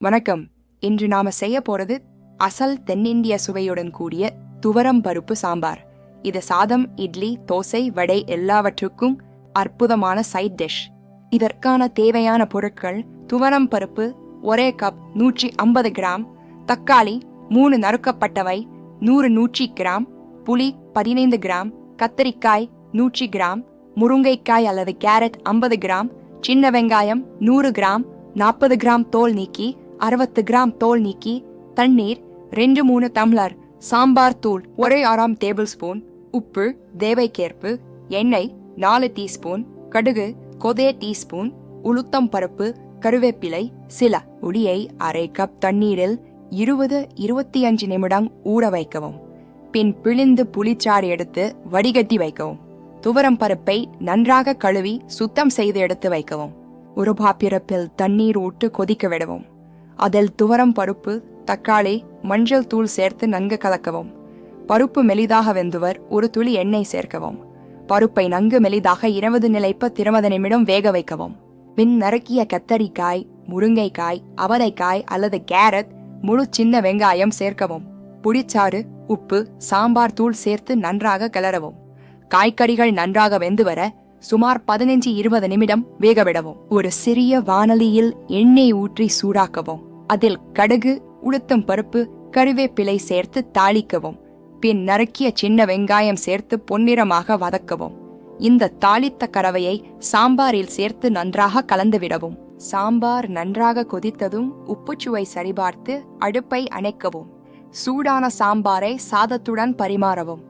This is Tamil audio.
வணக்கம். இன்று நாம செய்ய போறது அசல் தென்னிந்திய சுவையுடன் கூடிய துவரம் பருப்பு சாம்பார். இது சாதம் இட்லி தோசை வடை எல்லாவற்றுக்கும் அற்புதமான சைட் டிஷ் இதற்கான தேவையான பொருட்கள் துவரம் பருப்பு ஒரே கப் நூற்றி ஐம்பது கிராம் தக்காளி மூணு நறுக்கப்பட்டவை நூறு நூற்றி கிராம் புளி பதினைந்து கிராம் கத்தரிக்காய் நூற்றி கிராம் முருங்கைக்காய் அல்லது கேரட் ஐம்பது கிராம் சின்ன வெங்காயம் நூறு கிராம் நாற்பது கிராம் தோல் நீக்கி அறுபத்து கிராம் தோல் நீக்கி தண்ணீர் ரெண்டு மூணு டம்ளர் சாம்பார் தூள் ஒரே ஆறாம் டேபிள் ஸ்பூன் உப்பு தேவைக்கேற்பு எண்ணெய் நாலு டீஸ்பூன் கடுகு கொதே டீஸ்பூன் உளுத்தம் பருப்பு கருவேப்பிலை சில உளியை அரை கப் தண்ணீரில் இருபது இருபத்தி அஞ்சு நிமிடம் ஊற வைக்கவும். பின் பிழிந்து புளிச்சாறு எடுத்து வடிகட்டி வைக்கவும். துவரம் பருப்பை நன்றாக கழுவி சுத்தம் செய்து எடுத்து வைக்கவும். ஒரு பாப்பிரப்பில் தண்ணீர் ஊட்டு கொதிக்க விடவும். அதில் துவரம் பருப்பு தக்காளி மஞ்சள் தூள் சேர்த்து நன்கு கலக்கவும். பருப்பு மெலிதாக வெந்துவர் ஒரு துளி எண்ணெய் சேர்க்கவும். பருப்பை நன்கு மெலிதாக இருபது நிலைப்ப இருபது நிமிடம் வேக வைக்கவும். பின் நறுக்கிய கத்தரிக்காய் முருங்கைக்காய் அவரைக்காய் அல்லது கேரட் முழு சின்ன வெங்காயம் சேர்க்கவும். புளிச்சாறு உப்பு சாம்பார் தூள் சேர்த்து நன்றாக கிளறவும். காய்கறிகள் நன்றாக வெந்து வர சுமார் பதினஞ்சு இருபது நிமிடம் வேகவிடவும். ஒரு சிறிய வானலியில் எண்ணெய் ஊற்றி சூடாக்கவும். அதில் கடுகு உளுத்தம் பருப்பு கருவேப்பிலை சேர்த்து தாளிக்கவும். பின் நறுக்கிய சின்ன வெங்காயம் சேர்த்து பொன்னிறமாக வதக்கவும். இந்த தாளித்த கறவையை சாம்பாரில் சேர்த்து நன்றாக கலந்துவிடவும் சாம்பார் நன்றாக கொதித்ததும் உப்புச்சுவை சரிபார்த்து அடுப்பை அணைக்கவும். சூடான சாம்பாரை சாதத்துடன் பரிமாறவும்.